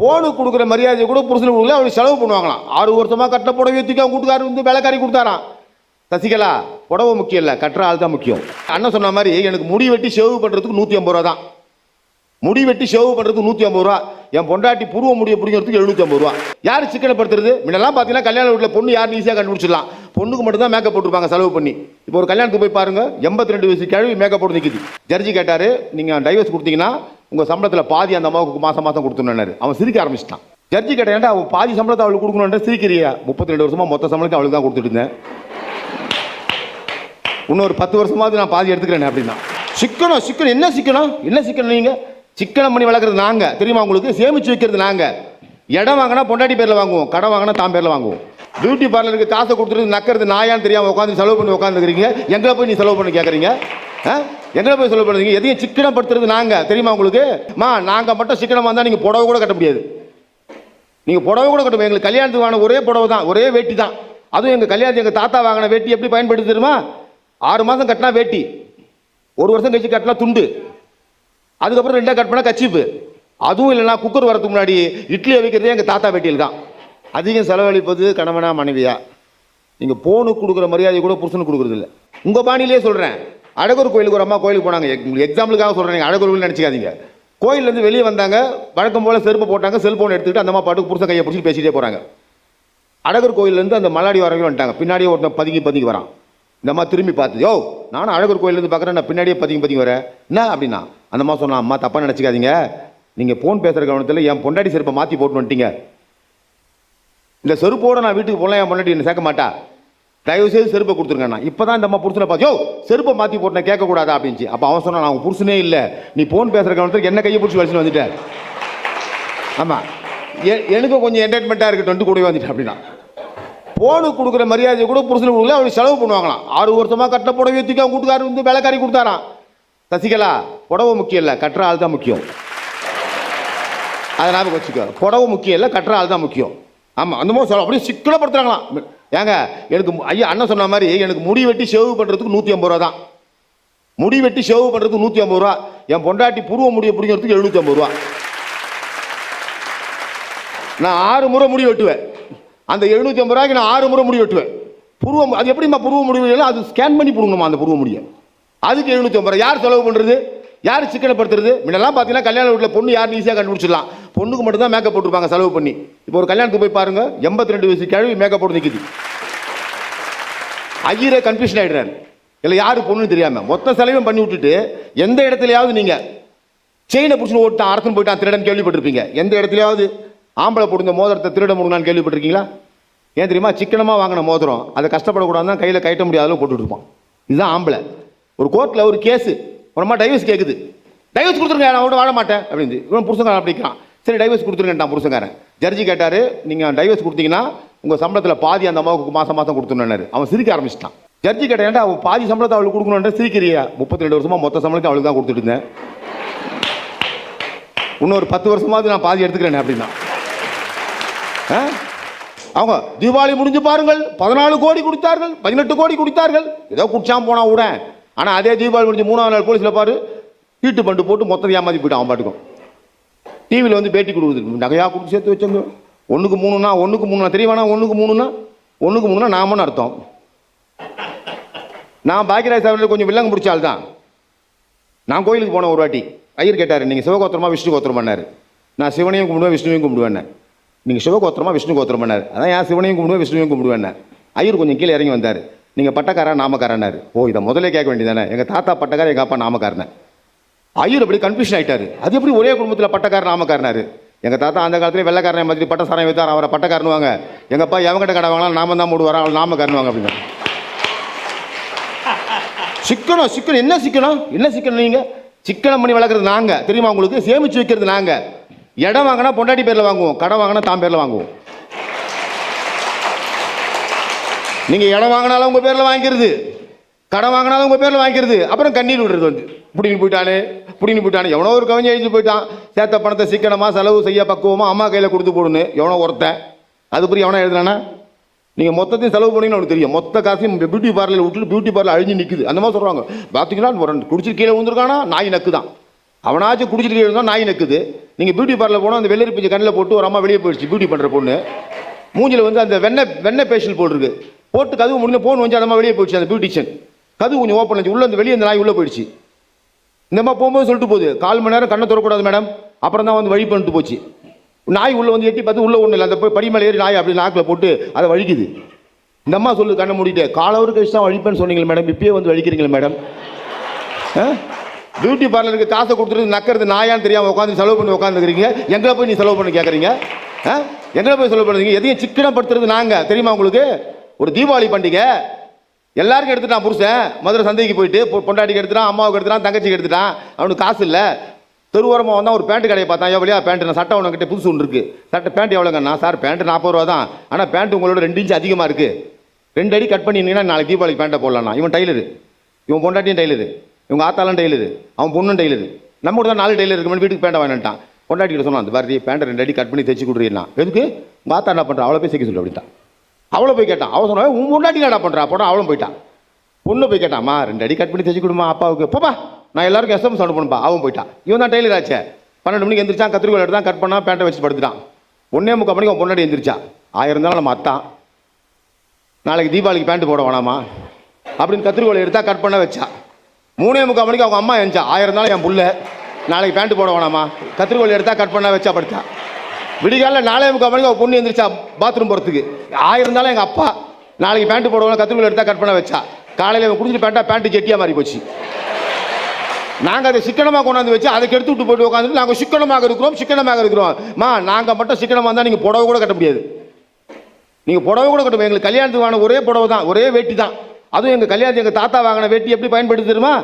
போனு கொடுக்குற மரியாதையை கூட புருஷனுக்கு கொடுக்கல அவனுக்கு செலவு பண்ணுவாங்களாம். ஆறு வருஷமாக கட்டின புடவை தூக்கி அவன் கூட்டுக்காரர் வந்து வேலைக்காரி கொடுத்தாராம். சசிகலா புடவை முக்கியம் இல்லை கட்டுற ஆள் தான் முக்கியம். அண்ணன் சொன்ன மாதிரி எனக்கு முடி வெட்டி சேவ் பண்ணுறதுக்கு நூற்றி ஐம்பது ரூபா தான். முடி வெட்டி செவ் பண்ணுறதுக்கு நூற்றி ஐம்பது ரூபா. என் பொண்டாட்டி புருவ முடிய பிடிக்கிறதுக்கு எழுநூத்தி ஐம்பது ரூபா. யார் சிக்கனப்படுத்துறது? முன்னெல்லாம் பார்த்தீங்கன்னா கல்யாண வீட்டில் பொண்ணு யார் ஈஸியாக கண்டுபிடிச்சிடலாம். பொண்ணுக்கு மட்டும் தான் மேக்கப் போட்டுருப்பாங்க செலவு பண்ணி. இப்போ ஒரு கல்யாணத்துக்கு போய் பாருங்க எண்பத்தி ரெண்டு வயசு கிழவி மேக்கப் போட்டு நிற்கிது ஜட்ஜி கேட்டார் நீங்கள் டைவர்ஸ் கொடுத்தீங்கன்னா உங்கள் சம்பளத்தில் பாதி அந்த அம்மாவுக்கு மாதம் மாதம் கொடுத்துனாரு அவன் சிரிக்க ஆரம்பிச்சிட்டான். ஜட்ஜி கேட்டேன் அவன் பாதி சம்பளத்தை அவளுக்கு கொடுக்கணுன்ற சிரிக்கிறியா? முப்பத்தி ரெண்டு வருஷமாக மொத்த சம்பளத்தை அவளுக்கு தான் கொடுத்துட்டு இருந்தேன். இன்னொரு பத்து வருஷமாவது நான் பாதி எடுத்துக்கிறேன் அப்படின்னா. சிக்கனம் சிக்கனம். என்ன சிக்கனம்? என்ன சிக்கனம் நீங்கள் சிக்கனம் பண்ணி வளர்க்குறது நாங்கள் தெரியுமா உங்களுக்கு? சேமித்து வைக்கிறது நாங்கள் இடம் வாங்கினா பொண்டாட்டி பேரில் வாங்குவோம். கடன் வாங்கினா தான் பேரில் வாங்குவோம். பியூட்டி பார்லருக்கு காசை கொடுத்துட்டு நக்கிறது நாயான்னு தெரியாமல் உட்காந்து செலவு பண்ணி உட்காந்துருக்கீங்க எங்களை போய் நீ செலவு பண்ணி கேட்குறீங்க எங்களை போய் செலவு போகிறீங்க எதையும் சிக்கனப்படுத்துறது நாங்கள் தெரியுமா உங்களுக்கு? மா நாங்கள் மட்டும் சிக்கனமாக இருந்தால் நீங்கள் புடவை கூட கட்ட முடியாது. நீங்கள் புடவை கூட கட்ட எங்களுக்கு கல்யாணத்துக்கு வாங்கின ஒரே புடவை தான். ஒரே வேட்டி தான். அதுவும் எங்கள் கல்யாணத்துக்கு எங்கள் தாத்தா வாங்கின வேட்டி எப்படி பயன்படுத்தி தெரியுமா? ஆறு மாதம் கட்டினா வேட்டி. ஒரு வருஷம் கழிச்சு கட்டினா துண்டு. அதுக்கப்புறம் ரெண்டாக கட் பண்ணால் கச்சிப்பு. அதுவும் இல்லைனா குக்கர் வரதுக்கு முன்னாடி இட்லி வைக்கிறதே எங்கள் தாத்தா வேட்டியில் தான். அதிகம் செலவழிப்பது கணவனா மனைவியா? நீங்கள் போனுக்கு கொடுக்குற மரியாதை கூட புருஷனுக்கு கொடுக்குறதில்ல. உங்கள் பாணியிலே சொல்கிறேன் அழகர் கோயிலுக்கு ஒரு அம்மா கோயிலுக்கு போனாங்க. உங்களுக்கு எக்ஸாம்பிளுக்காக சொல்கிறேன் நீங்கள் அழகர் கோயில் நினைச்சுக்காதீங்க. இருந்து வெளியே வந்தாங்க. வழக்கம் போல் செருப்பு போட்டாங்க செல்ஃபோன் எடுத்துக்கிட்டு அந்த அம்மா பாட்டுக்கு புருஷன் கையை பிடிச்சி பேசிகிட்டே போகிறாங்க அழகர் கோயிலேருந்து அந்த மல்லாடி வரவே வந்துட்டாங்க. பின்னாடியே ஒருத்தன் பதுங்கி பதுங்கி வரான். இந்த அம்மா திரும்பி பார்த்து யோ நானும் அழகர் கோயிலேருந்து பார்க்குறேன். நான் பின்னாடியே பதுங்கி பதுங்கி வரேன். என்ன? அப்படின்னா அந்த அம்மா சொன்னா அம்மா தப்பாக நினச்சிக்காதீங்க. நீங்கள் ஃபோன் பேசுகிற கவனத்தில் என் பொண்டாட்டி செருப்பை மாற்றி போட்டு வந்துட்டீங்க. இந்த செருப்போடு நான் வீட்டுக்கு போகலாம் என் பொண்டாட்டி என்ன சேர்க்க மாட்டா? தயவு செய்து செருப்பை கொடுத்துருங்க இப்போ தான் இந்த அம்மா புருஷனை பார்த்து யோ செருப்பை மாற்றி போட்டேன் கேட்கக்கூடாது? கேட்கக்கூடாதா அப்படின்ச்சு அப்போ அவன் சொன்னான் அவன் புருஷனே இல்லை. நீ ஃபோன் பேசுகிற கவனத்தில் என்ன கையை பிடிச்சி வலிச்சுன்னு வந்துட்டேன் ஆமாம் எனக்கும் கொஞ்சம் என்டர்டைன்மெண்ட்டாக இருக்கட்டும் கூடவே வந்துட்டேன் அப்படின்னா. ஃபோனு கொடுக்குற மரியாதையை கூட புருஷனுக்கு கொடுக்கல அவளுக்கு செலவு பண்ணுவாங்களாம். ஆறு வருஷமாக கட்ட புடவை தூக்கி அவன் கூட்டுக்காரர் வந்து வேலைக்காரி கொடுத்தாராம். சசிகலா புடவை முக்கியம் இல்லை கட்டுற ஆள் தான் முக்கியம். அதை ஞாபகம் வச்சுக்கோ. புடவை முக்கியம் இல்லை கட்டுற ஆள் தான் முக்கியம். ஆமாம் அந்த மாதிரி சொல்ல அப்படியே சிக்கனப்படுத்துறாங்களாம். ஏங்க எனக்கு ஐயா அண்ணன் சொன்ன மாதிரி எனக்கு முடி வெட்டி சேவ் பண்ணுறதுக்கு நூற்றி ஐம்பது ரூபா தான். முடி வெட்டி சேவ் பண்ணுறதுக்கு நூற்றி ஐம்பது ரூபா. என் பொண்டாட்டி புருவ முடியை பிடிக்கிறதுக்கு எழுநூற்றி ஐம்பது ரூபா. நான் ஆறு முறை முடி வெட்டுவேன். அந்த எழுநூற்றி ஐம்பது ரூபாய்க்கு நான் ஆறு முறை முடி வெட்டுவேன். புருவம் அது எப்படிம்மா புருவ முடி அது ஸ்கேன் பண்ணி போடுங்கம்மா அந்த புருவ முடியை? அதுக்கு எழுநூற்றி ஐம்பது ரூபாய் யார் செலவு பண்ணுறது யார் சிக்கனப்படுத்துறது? முன்னெல்லாம் பார்த்தீங்கன்னா கல்யாண வீட்டில் பொண்ணு யார் ஈஸியாக கண்டுபிடிச்சிடலாம். பொண்ணுக்கு மட்டும் தான் மேக்கப் போட்டுருப்பாங்க செலவு பண்ணி. இப்போ ஒரு கல்யாணத்துக்கு போய் பாருங்க எண்பத்தி ரெண்டு வயசு கிழவி மேக்கப் போட்டு நிற்குது ஐயரே கன்ஃபியூஷன் ஆயிடுறாரு. இல்லை யாரு பொண்ணுன்னு தெரியாமல் மொத்த செலவையும் பண்ணி விட்டுட்டு எந்த இடத்துலையாவது நீங்கள் செயினை பிடிச்சி ஓட்டான் அரசன் போயிட்டான் திருடன் கேள்விப்பட்டிருப்பீங்க. எந்த இடத்துலையாவது ஆம்பளை போடுங்க மோதிரத்தை திருட முடியும்னு கேள்விப்பட்டிருக்கீங்களா? ஏன் தெரியுமா? சிக்கனமாக வாங்கின மோதிரம் அதை கஷ்டப்படக்கூடாதுன்னு கையில் கட்ட முடியாதளவு போட்டுட்டு இருப்பான். இதுதான் ஆம்பளை. ஒரு கோர்ட்டில் ஒரு கேஸு அப்புறமா டைவர்ஸ் கேட்குது டைவர்ஸ் கொடுத்துருங்க நான் அவட வாழ மாட்டேன் அப்படின்னு இவன் புருஷன் அப்படிக்கிறான் சரி டைவர்ஸ் கொடுத்துருங்கட்டான் புருஷங்காரன் ஜட்ஜி கேட்டார் நீங்கள் டைவர்ஸ் கொடுத்தீங்கன்னா உங்கள் சம்பளத்தில் பாதி அந்த அம்மாவுக்கு மாதம் மாதம் கொடுத்துருனாரு அவன் சிரிக்க ஆரம்பிச்சிட்டான். ஜட்ஜி கேட்டேன் அவன் பாதி சம்பளத்தை அவளுக்கு கொடுக்கணுன்ற சிரிக்கிறியா? முப்பத்தி ரெண்டு வருஷமாக மொத்த சம்பளத்தை அவளுக்கு தான் கொடுத்துட்டு இருந்தேன். இன்னொரு பத்து வருஷமாவது நான் பாதி எடுத்துக்கிறேன் அப்படின்னா. ஆ? அவங்க தீபாவளி முடிஞ்சு பாருங்கள். பதினாலு கோடி கொடுத்தார்கள். பதினெட்டு கோடி கொடுத்தார்கள். ஏதோ குடிச்சாம போனா விட ஆனால் அதே தீபாவளி முடிஞ்சு மூணாவது நாள் போலீஸில் பாரு. சீட்டு பண்டு போட்டு மொத்தம் ஏமாதி போயிட்டான் அவன் பாட்டுக்கும். டிவியில் வந்து பேட்டி கொடுக்குது. நகையாக கொடுத்து சேர்த்து வச்சவங்க ஒன்றுக்கு மூணுனா ஒன்றுக்கு மூணுனா தெரியவானா ஒன்றுக்கு மூணுனா ஒன்றுக்கு மூணுனா நாமன்னு அர்த்தம். நான் பாக்கியராஜ் சாப்பிட்டு கொஞ்சம் வில்லங்கம் பிடிச்சால் தான். நான் கோயிலுக்கு போனேன் ஒரு வாட்டி. ஐயர் கேட்டார் நீங்கள் சிவகோத்திரமா விஷ்ணு கோத்திரம் பண்ணார். நான் சிவனையும் கும்பிடுவேன் விஷ்ணுவையும் கும்பிடுவேன் நீங்கள் சிவகோத்திரமா விஷ்ணு கோத்திரம் பண்ணார். அதான் ஏன் சிவனையும் கும்பிடுவேன் விஷ்ணுவையும் கும்பிடுவேன் ஐயர் கொஞ்சம் கீழே இறங்கி வந்தார். நீங்கள் பட்டக்காரா நாமக்காரனார் ஓ இதை முதலே கேட்க வேண்டியதானே எங்கள் தாத்தா பட்டக்காரன் எங்கள் அப்பா நாமக்காரனே. ஐயர் அப்படி கன்ஃபியூஷன் ஆயிட்டாரு. அது எப்படி ஒரே குடும்பத்தில் பட்டக்காரன் நாமக்காரனாரு? எங்கள் தாத்தா அந்த காலத்துல வெள்ளக்காரனை மாதிரி பட்டசாரம் வைத்தார் அவரை பட்டக்காரனுவாங்க எங்கள் அப்பா எவங்கிட்ட கடை வாங்கலாம் நாம தான் மூடுவார்? அவள் நாமக்காரனுவாங்க அப்படின்னு. சிக்கனம் சிக்கனம். என்ன சிக்கனம்? என்ன சிக்கனம் நீங்கள் சிக்கனம் பண்ணி வளர்க்குறது நாங்கள் தெரியுமா உங்களுக்கு? சேமிச்சு வைக்கிறது நாங்கள் இடம் வாங்கினா பொண்டாட்டி பேரில் வாங்குவோம். கடை வாங்கினா தான் பேரில் வாங்குவோம். நீங்கள் இடம் வாங்கினாலும் உங்கள் பேரில் வாங்கிக்கிறது. கடன் வாங்கினாலும் உங்கள் பேரில் வாங்கிக்கிறது. அப்புறம் கண்ணீர் விடுறது வந்து. பிடிங்கி போயிட்டானே பிடிங்கி போயிட்டானே எவனோ ஒரு கவிஞை எழுதி போயிட்டான். சேர்த்த பணத்தை சிக்கனமா செலவு செய்ய பக்குவமாக அம்மா கையில் கொடுத்து போடுன்னு எவனோ ஒருத்தன். அது புரிய எவனோ எழுதுனானா நீங்கள் மொத்தத்தையும் செலவு பண்ணீங்கன்னு உனக்கு தெரியும். மொத்த காசையும் பியூட்டி பார்லர் விட்டுட்டு பியூட்டி பார்லர் அழிஞ்சு நிற்குது அந்த மாதிரி சொல்கிறாங்க பார்த்தீங்கன்னா ஒரு குடிச்சு கீழே விழுந்துருக்கானா? நாய் நக்கு தான். அவனாச்சும் குடிச்சிட்டு இருந்தால் நாய் நக்குது. நீங்கள் பியூட்டி பார்லர் போனால் அந்த வெள்ளரி பிஞ்சு கண்ணில் போட்டு ஒரு அம்மா வெளியே போயிடுச்சு பியூட்டி பண்ணுற பொண்ணு. மூஞ்சில் வந்து அந்த வெண்ணெய் வெண்ணெய் பேஷியல் போட்டிருக்கு. போட்டு கதவு முடிஞ்ச போன் வந்து அந்த வெளியே போயிடுச்சு அந்த பியூட்டிஷியன் கதவு கொஞ்சம் ஓப்பன் ஆச்சு. உள்ளே அந்த வெளியே அந்த நாய் உள்ளே போயிடுச்சு. இந்த மாதிரி போகும்போது சொல்லிட்டு போகுது. கால் மணி நேரம் கண்ணை திறக்கூடாது மேடம் அப்புறம் தான் வந்து வழி பண்ணிட்டு போச்சு. நாய் உள்ளே வந்து எட்டி பார்த்து உள்ளே ஒன்றும் இல்லை. அந்த போய் படி மேலே ஏறி நாய் அப்படி நாக்கில் போட்டு அதை வழிக்குது இந்த அம்மா சொல்லு கண்ணை மூடிட்டு. காலவர் கழிச்சு தான் வழிப்பேன்னு சொன்னீங்களே மேடம் இப்பயே வந்து வழிக்கிறீங்களே மேடம் பியூட்டி பார்லருக்கு காசை கொடுத்துட்டு நக்கிறது நாயான்னு தெரியாமல் உட்காந்து செலவு பண்ணி உட்காந்துருக்கீங்க எங்களை போய் நீ செலவு பண்ணி கேட்குறீங்க எங்களை போய் செலவு பண்ணுறீங்க? எதையும் சிக்கனப்படுத்துறது நாங்கள் தெரியுமா உங்களுக்கு? ஒரு தீபாவளி பண்டிகை. எல்லாருக்கும் எடுத்துட்டான் புருஷன். மதுரை சந்தைக்கு போயிட்டு பொண்டாட்டிக்கு எடுத்துட்டான் அம்மாவுக்கு எடுத்துட்டான் தங்கச்சிக்கு எடுத்துட்டான். அவனுக்கு காசு இல்லை. தெருவோரமாக வந்தால் ஒரு பேண்ட் கடையை பார்த்தான். எவ்வளோ பேண்ட் நான் சட்டை உனக்கிட்ட புதுசு ஒன்று இருக்குது சட்டை பேண்ட் எவ்வளோங்கண்ணா சார் பேண்ட் நாற்பது ரூபா தான். ஆனால் பேண்ட் உங்களோட ரெண்டு இன்ச்சு அதிகமாக இருக்குது ரெண்டு அடி கட் பண்ணிங்கன்னா நாளைக்கு தீபாவளிக்கு பேண்ட்டை போடலாம்ண்ணா இவன் டைலரு இவன் பொண்டாட்டியும் டைலரு இவங்க ஆத்தாலும் டைலரு அவன் பொண்ணும் டைலரு நம்ம கூட தான் நாலு டைலர் இருக்கு வீட்டுக்கு பேண்ட்டை வாங்கிட்டான் பொண்டாட்டிக்கிட்ட சொன்னான் அந்த பாரதி பேண்ட்டை ரெண்டு அடி கட் பண்ணி தைச்சி கொடுறீங்கண்ணா. எதுக்கு? உங்கள் ஆத்தா என்ன பண்ணுறான் அவ்வளோ போய் சேர்க்க சொல்லு அப்படின்ட்டான். அவளை போய் கேட்டான். அவன் சொன்னா உன் முன்னாடி என்ன பண்ணுறா போனா அவளும் போயிட்டான் பொண்ணு போய் கேட்டாம்மா ரெண்டு அடி கட் பண்ணி தைச்சு கொடுமா அப்பாவுக்கு. போப்பா நான் எல்லாருக்கும் எஸ்எம்எஸ் அனுப்பணும்பா அவன் போயிட்டான் இவன் தான் டெய்லர் ஆச்சே. பன்னெண்டு மணிக்கு எந்திரிச்சான் கத்திரிக்கோல் எடுத்தான் கட் பண்ணா பேண்ட்டை வச்சு படுத்துட்டான். ஒன்னே முக்கால் மணிக்கு அவன் முன்னாடி எந்திரிச்சா. ஆயிரம் இருந்தாலும் நம்ம அத்தான். நாளைக்கு தீபாவளிக்கு பேண்ட் போட வேணாமா? அப்படின்னு கத்திரிக்கோல் எடுத்தா கட் பண்ண வச்சா. மூணே முக்கால் மணிக்கு அவங்க அம்மா எழுந்தா ஆயிரம் இருந்தாலும் என் புள்ள நாளைக்கு பேண்ட் போட வேணாமா? கத்திரிக்கோல் எடுத்தா கட் பண்ண வச்சா படுத்தா. விடிகாலில் நாலே முக்கால் மணிக்கு அவள் பொண்ணு எந்திரிச்சா பாத்ரூம் போகிறதுக்கு ஆயிருந்தாலும் எங்கள் அப்பா நாளைக்கு பேண்ட் போடுவோம் கத்திரிக்கோள் எடுத்தால் கட் பண்ண வச்சா. காலையில் இவன் குடிச்சிட்டு பேண்டா பேண்ட்டு கெட்டியாக மாறி போச்சு. நாங்கள் அதை சிக்கனமாக கொண்டாந்து வச்சு அதை எடுத்து விட்டு போயிட்டு உட்காந்துட்டு நாங்கள் சிக்கனமாக இருக்கிறோம் சிக்கனமாக இருக்கிறோம். மா நாங்கள் மட்டும் சிக்கனமாக இருந்தால் நீங்கள் புடவை கூட கட்ட முடியாது. நீங்கள் புடவை கூட கட்ட எங்களுக்கு கல்யாணத்துக்கு வாங்கின ஒரே புடவை தான் ஒரே வேட்டி தான். அதுவும் எங்கள் கல்யாணத்துக்கு எங்கள் தாத்தா வாங்கின வேட்டி எப்படி பயன்படுத்தி தெரியுமா?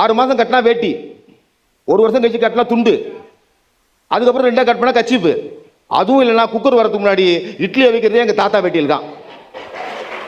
ஆறு மாதம் கட்டினா வேட்டி. ஒரு வருஷம் கழிச்சு கட்டினா துண்டு. அதுக்கப்புறம் ரெண்டாக கட் பண்ணால் கச்சிப்பு அதுவும் இல்லைன்னா குக்கர் வரதுக்கு முன்னாடி இட்லி வைக்கிறதே எங்கள் தாத்தா வேட்டியில் தான்